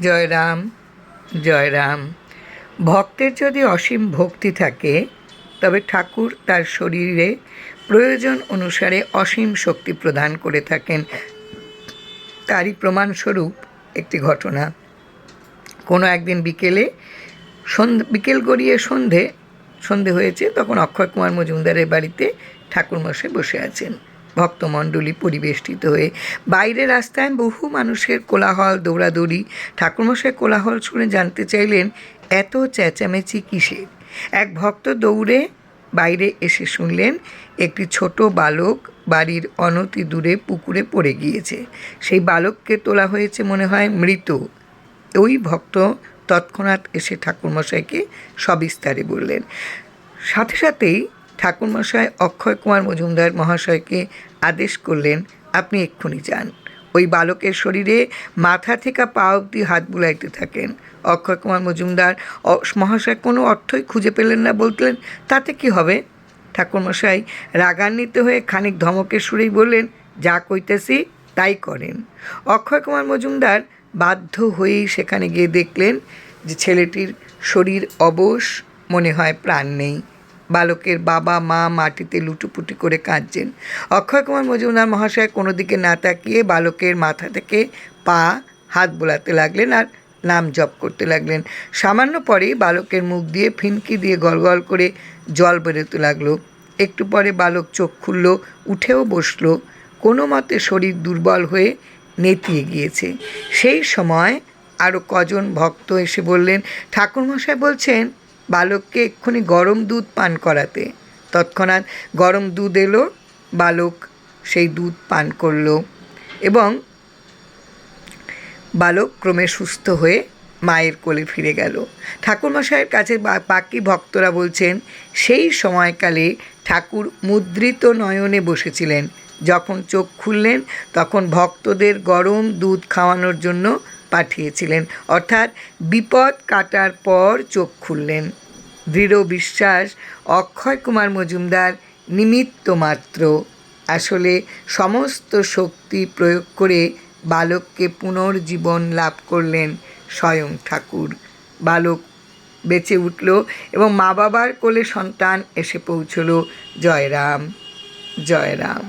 জয় রাম জয় রাম ভক্তের যদি অসীম ভক্তি থাকে, তবে ঠাকুর তার শরীরে প্রয়োজন অনুসারে অসীম শক্তি প্রদান করে থাকেন। তারই প্রমাণস্বরূপ একটি ঘটনা। কোনো একদিন বিকেলে সন্ধে, বিকেল গড়িয়ে সন্ধে সন্ধে হয়েছে, তখন অক্ষয় কুমার মজুমদারের বাড়িতে ঠাকুরমশাই বসে আছেন। ভক্তমণ্ডলী পরিবেষ্টিত হয়ে বাইরে রাস্তায় বহু মানুষের কোলাহল, দৌড়াদৌড়ি। ঠাকুরমশাই কোলাহল শুনে জানতে চাইলেন, এত চেঁচামেচি কিসের? এক ভক্ত দৌড়ে বাইরে এসে শুনলেন, একটি ছোট বালক বাড়ির অনতি দূরে পুকুরে পড়ে গিয়েছে। সেই বালককে তোলা হয়েছে মনে হয় মৃত। ওই ভক্ত তৎক্ষণাৎ এসে ঠাকুরমশাইকে সবিস্তারে বললেন, সাথে সাথেই ঠাকুরমশাই অক্ষয় কুমার মজুমদার মহাশয়কে আদেশ করলেন, আপনি এক্ষুনি যান। ওই বালকের শরীরে মাথা থেকে পা অব্দি হাত বুলাইতে থাকেন। অক্ষয় কুমার মজুমদার মহাশয় কোনো অর্থই খুঁজে পেলেন না বলতেন তাতে কি হবে? ঠাকুরমশাই রাগান্বিত হয়ে খানিক ধমকের সুরেই বললেন, যা কইতেছি তাই করেন। অক্ষয় কুমার মজুমদার বাধ্য হয়েই সেখানে গিয়ে দেখলেন যে ছেলেটির শরীর অবশ, মনে হয় প্রাণ নেই। বালকের বাবা, মা মাটিতে লুটুপুটি করে কাঁদছেন। অক্ষয় কুমার মজুমদার মহাশয় কোনো দিকে না তাকিয়ে বালকের মাথা থেকে পা, হাত বোলাতে লাগলেন আর নাম জপ করতে লাগলেন। সামান্য পরেই বালকের মুখ দিয়ে ফিনকি দিয়ে গলগল করে জল বেরোতে লাগল। একটু পরে বালক চোখ খুলল, উঠেও বসল। কোনো মতে শরীর দুর্বল হয়ে নেতিয়ে গিয়েছে। সেই সময় আরও কজন ভক্ত এসে বললেন, ঠাকুরমশাই বলছেন বালককে এক্ষুনি গরম দুধ পান করাতে। তৎক্ষণাৎ গরম দুধ এলো, বালক সেই দুধ পান করল এবং বালক ক্রমে সুস্থ হয়ে মায়ের কোলে ফিরে গেল। ঠাকুরমশাইয়ের কাছে বাকি ভক্তরা বলছেন, সেই সময়কালে ঠাকুর মুদ্রিত নয়নে বসেছিলেন। যখন চোখ খুললেন, তখন ভক্তদের গরম দুধ খাওয়ানোর জন্য পাঠিয়েছিলেন। অর্থাৎ বিপদ কাটার পর চোখ খুললেন। দৃঢ় বিশ্বাস, অক্ষয় কুমার মজুমদার নিমিত্ত মাত্র। আসলে সমস্ত শক্তি প্রয়োগ করে বালককে পুনর্জীবন লাভ করলেন স্বয়ং ঠাকুর। বালক বেঁচে উঠল এবং মা বাবার কোলে সন্তান এসে পৌঁছলো। জয় রাম জয় রাম